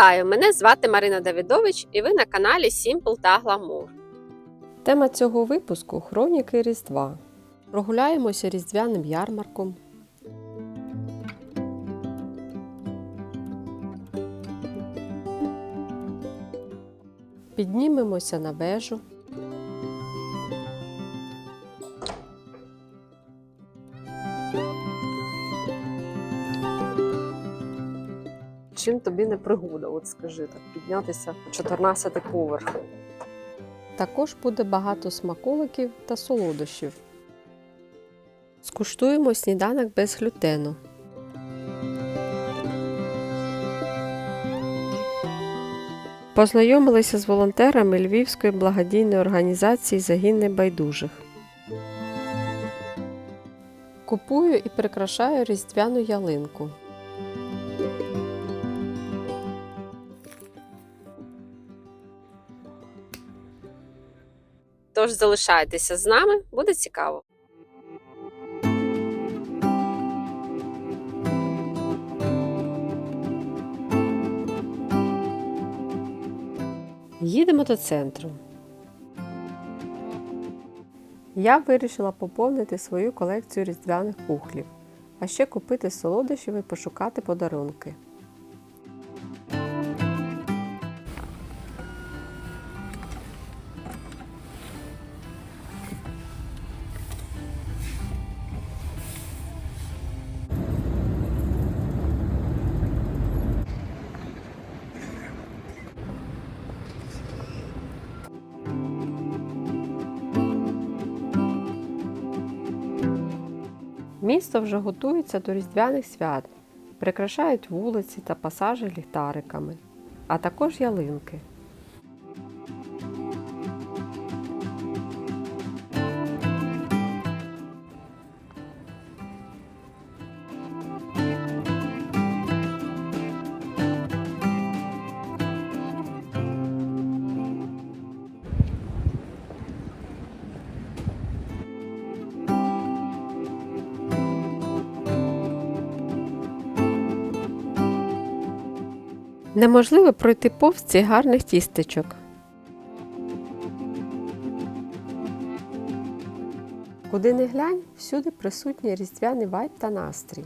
Вітаю! Мене звати Марина Давидович, і ви на каналі Simple та Glamour. Тема цього випуску хроніки Різдва. Прогуляємося різдвяним ярмарком. Піднімемося на вежу. Чим тобі не пригода, от скажи так, піднятися 14 поверх. Також буде багато смаколиків та солодощів. Скуштуємо сніданок без глютену. Познайомилися з волонтерами Львівської благодійної організації Загін небайдужих. Купую і прикрашаю різдвяну ялинку. Тож залишайтеся з нами, буде цікаво. Їдемо до центру. Я вирішила поповнити свою колекцію різдвяних кухлів, а ще купити солодощів і пошукати подарунки. Місто вже готується до різдвяних свят, прикрашають вулиці та пасажі ліхтариками, а також ялинки. Неможливо пройти повз цих гарних тістечок. Куди не глянь, всюди присутній різдвяний вайб та настрій.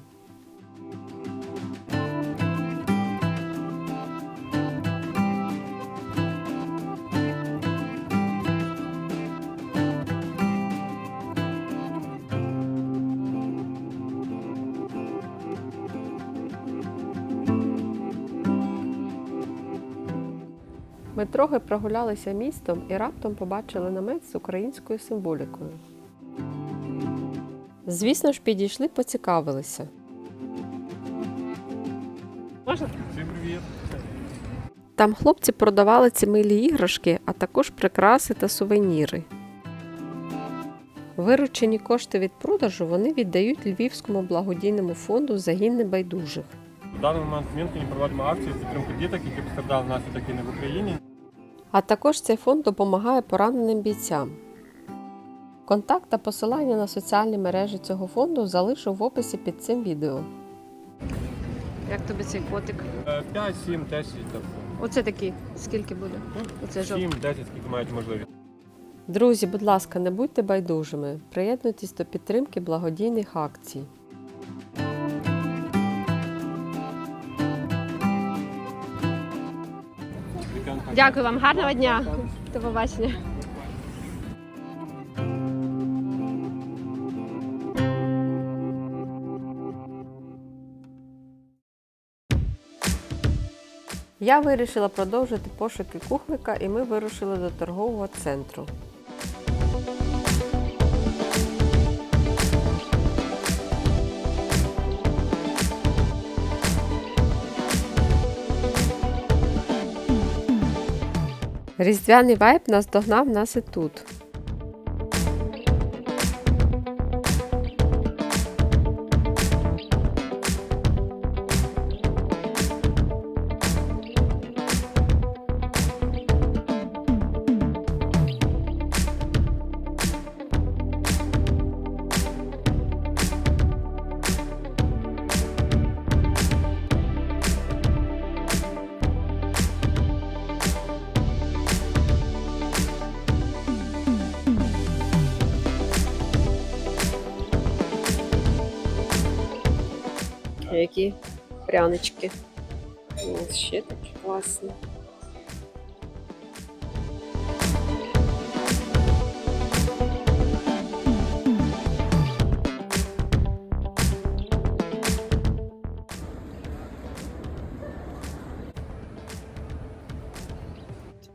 Ми трохи прогулялися містом і раптом побачили намет з українською символікою. Звісно ж, підійшли, поцікавилися. Можна? Всім привіт! Там хлопці продавали ці милі іграшки, а також прикраси та сувеніри. Виручені кошти від продажу вони віддають Львівському благодійному фонду Загін небайдужих. В даний момент в Мінську проводимо акцію з підтримки діток, які постраждали внаслідок війни в Україні. А також цей фонд допомагає пораненим бійцям. Контакт та посилання на соціальні мережі цього фонду залишу в описі під цим відео. Як тобі цей котик? 5, 7, 10, тобто. Оце такий, скільки буде? Оце жовтий. 7, 10, скільки мають можливість. Друзі, будь ласка, не будьте байдужими. Приєднуйтесь до підтримки благодійних акцій. Дякую вам, гарного дня. До побачення. Я вирішила продовжити пошуки кухлика і ми вирушили до торгового центру. Різдвяний вайб наздогнав нас і тут. Які прянички. Ось ще такі класні.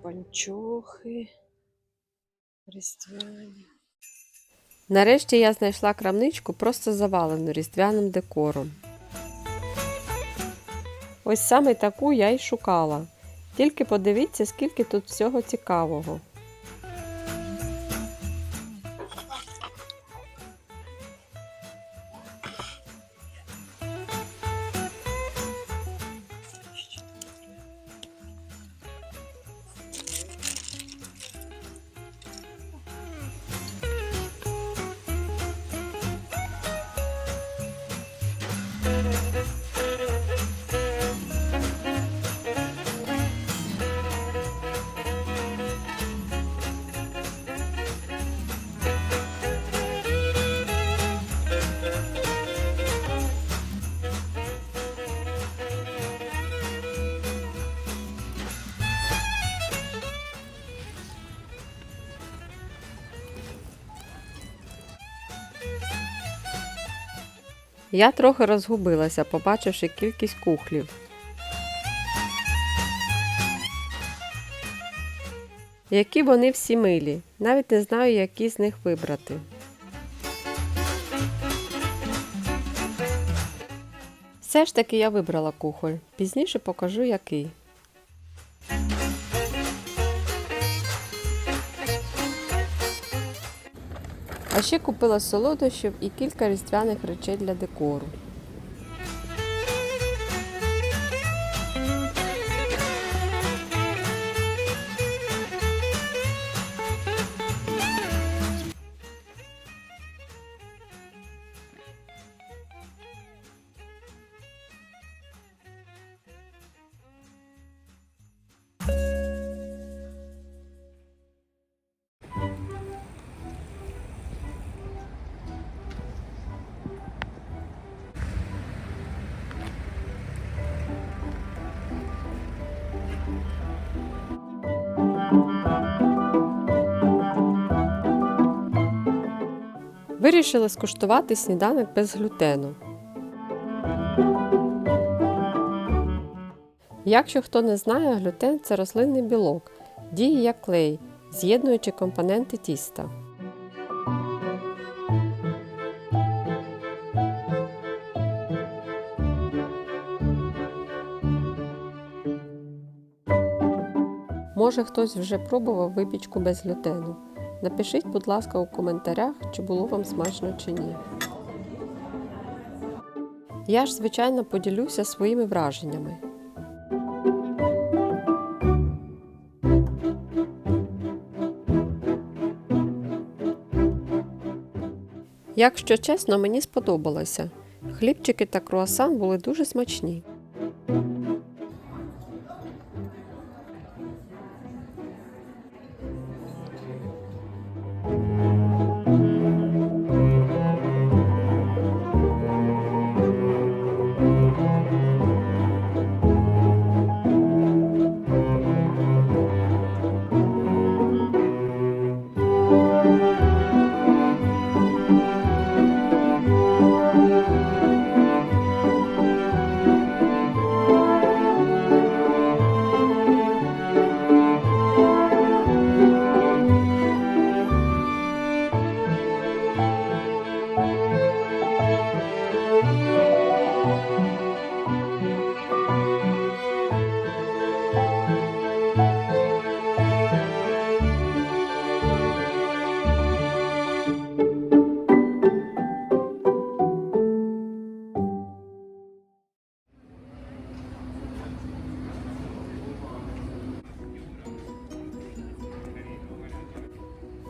Панчохи. Різдвяні. Нарешті я знайшла крамничку просто завалену різдвяним декором. Ось саме таку я й шукала. Тільки подивіться, скільки тут всього цікавого. Я трохи розгубилася, побачивши кількість кухлів. Які вони всі милі, навіть не знаю, які з них вибрати. Все ж таки я вибрала кухоль. Пізніше покажу який. А ще купила солодощів і кілька різдвяних речей для декору. Вирішили скуштувати сніданок без глютену. Якщо хто не знає, глютен це рослинний білок, діє як клей, з'єднуючи компоненти тіста. Може хтось вже пробував випічку без глютену. Напишіть, будь ласка, у коментарях, чи було вам смачно чи ні. Я ж, звичайно, поділюся своїми враженнями. Якщо чесно, мені сподобалося. Хлібчики та круасан були дуже смачні.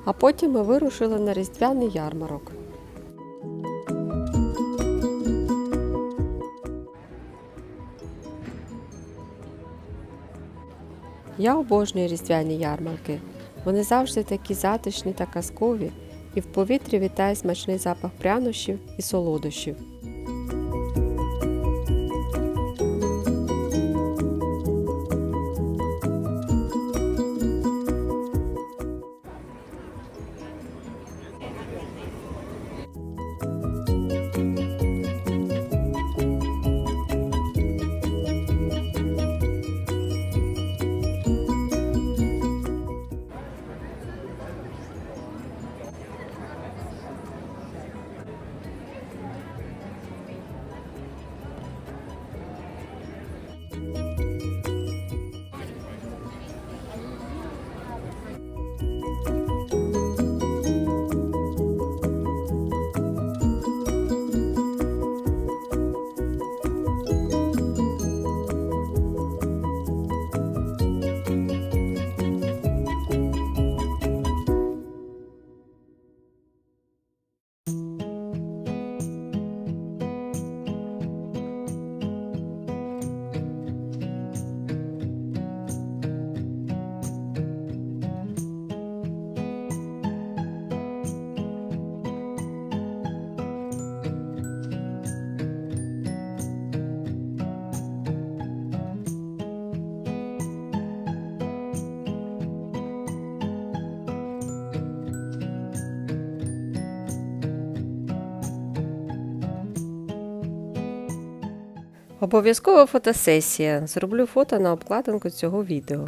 А потім ми вирушили на різдвяний ярмарок. Я обожнюю різдвяні ярмарки. Вони завжди такі затишні та казкові, і в повітрі вітає смачний запах прянощів і солодощів. Обов'язкова фотосесія. Зроблю фото на обкладинку цього відео.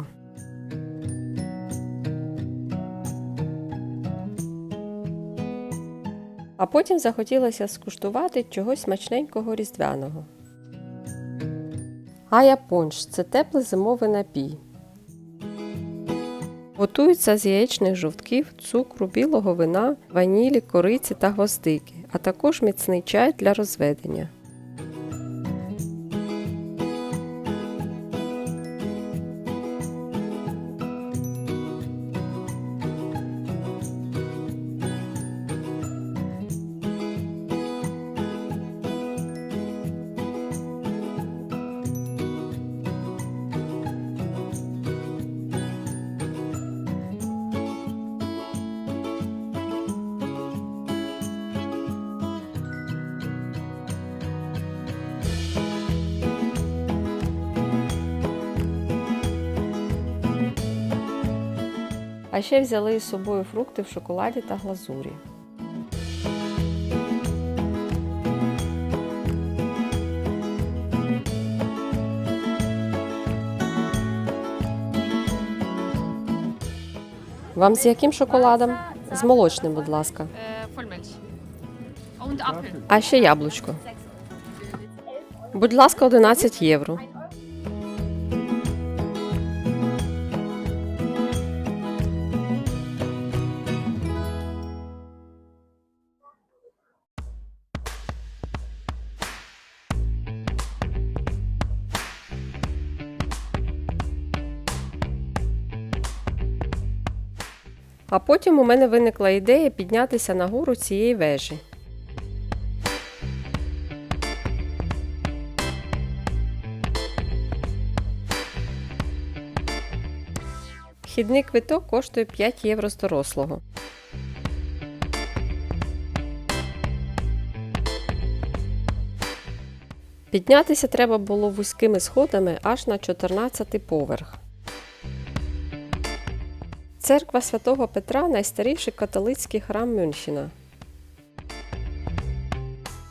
А потім захотілося скуштувати чогось смачненького різдвяного. Ая понч це теплий зимовий напій. Готується з яєчних жовтків, цукру, білого вина, ванілі, кориці та гвоздики, а також міцний чай для розведення. А ще взяли із собою фрукти в шоколаді та глазурі. Вам з яким шоколадом? З молочним, будь ласка. Apfel. А ще яблучко. Будь ласка, 11 євро. А потім у мене виникла ідея піднятися на гору цієї вежі. Вхідний квиток коштує 5 євро з дорослого. Піднятися треба було вузькими сходами аж на 14 поверх. Церква святого Петра найстаріший католицький храм Мюнхена.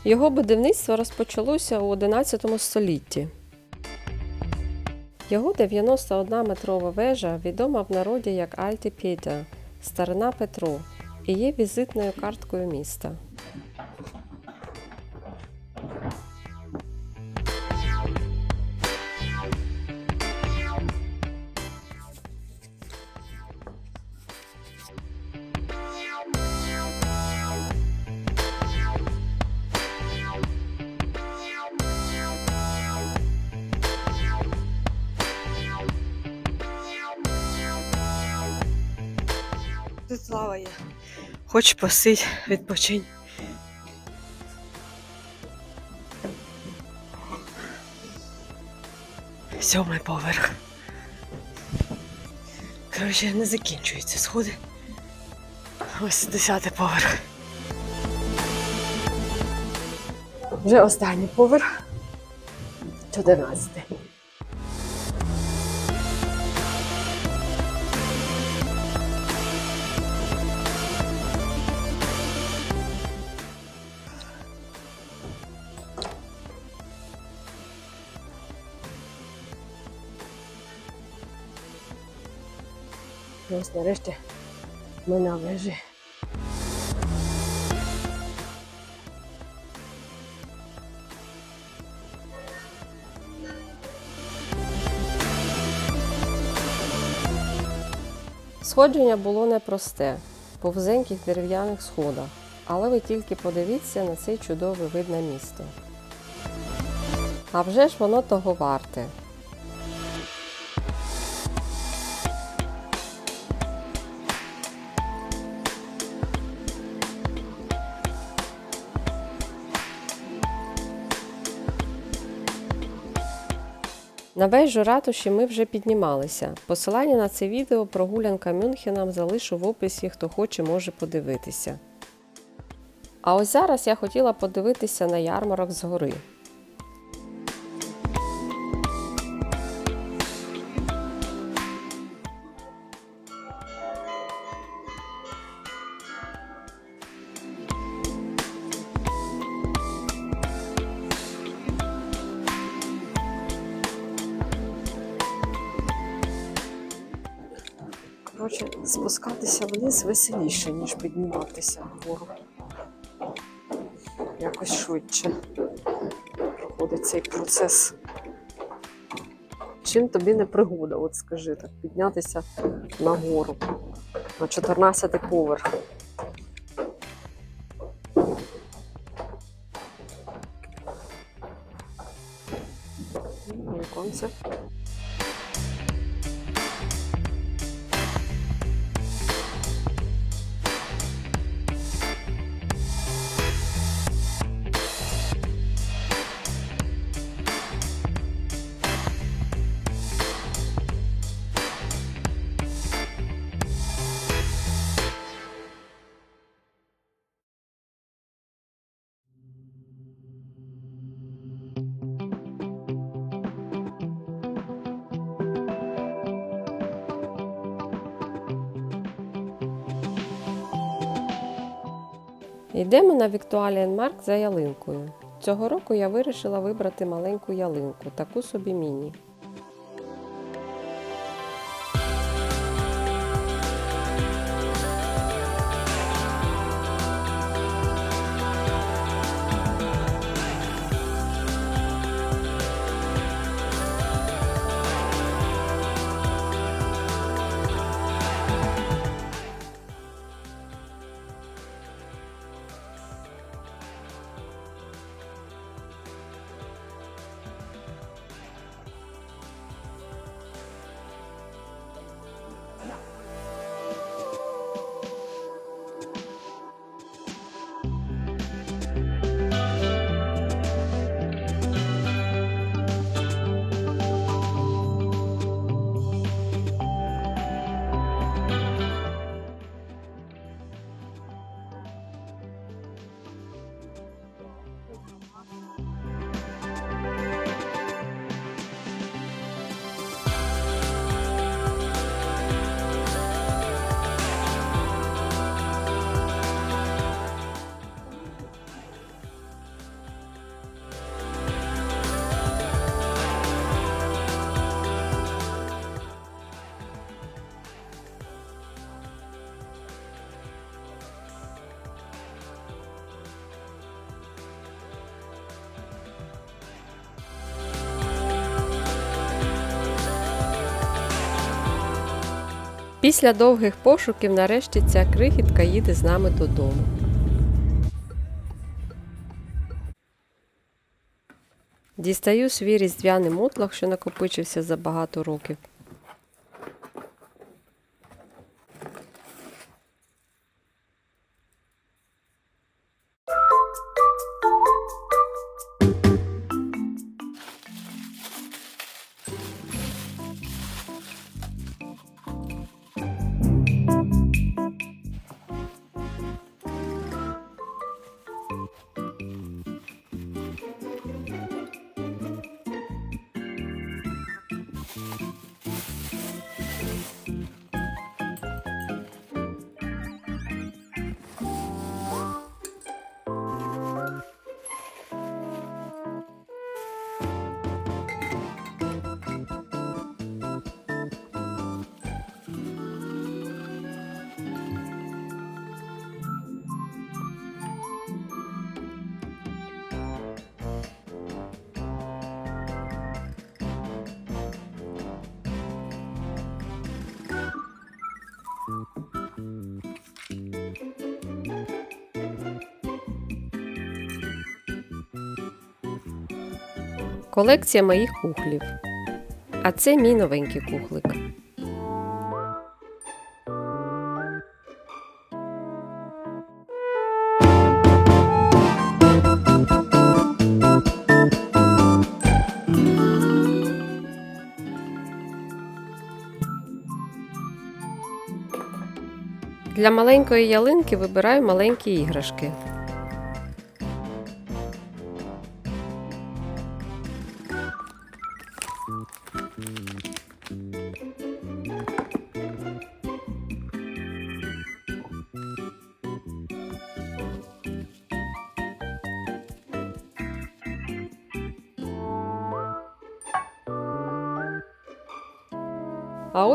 Його будівництво розпочалося у 11 столітті. Його 91-метрова вежа відома в народі як Альті Пєтя – Старина Петро і є візитною карткою міста. Тут слава є. Хоч посидь, відпочинь. Сьомий поверх. Коротше, не закінчуються сходи. Ось десятий поверх. Вже останній поверх. 14. Ось нарешті ми на вежі. Сходження було непросте, по вузеньких дерев'яних сходах, але ви тільки подивіться на цей чудовий вид на місто. А вже ж воно того варте. На вежу ратуші ми вже піднімалися. Посилання на це відео прогулянка Мюнхеном залишу в описі, хто хоче, може подивитися. А ось зараз я хотіла подивитися на ярмарок згори. Спускатися вниз веселіше, ніж підніматися вгору. Якось швидше проходить цей процес. Чим тобі не пригода, от скажи так, піднятися нагору на 14 поверх. Віконце. Йдемо на Victualian Mark за ялинкою. Цього року я вирішила вибрати маленьку ялинку, таку собі міні. Після довгих пошуків нарешті ця крихітка їде з нами додому. Дістаю свій різдвяний мотлах, що накопичився за багато років. Колекція моїх кухлів. А це мій новенький кухлик. Для маленької ялинки вибираю маленькі іграшки.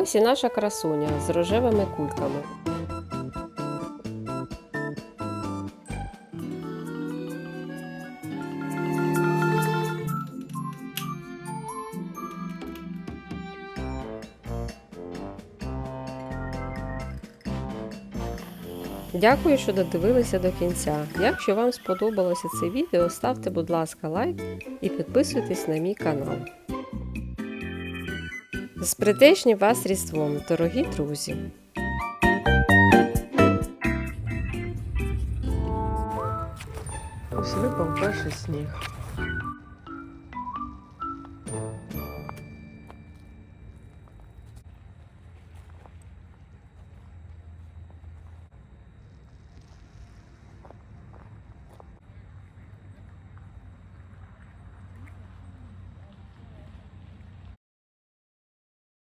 Ось і наша красуня з рожевими кульками. Дякую, що додивилися до кінця. Якщо вам сподобалося це відео, ставте, будь ласка, лайк і підписуйтесь на мій канал. З притишнім вас Різдвом, дорогі друзі! Ось випав перший сніг.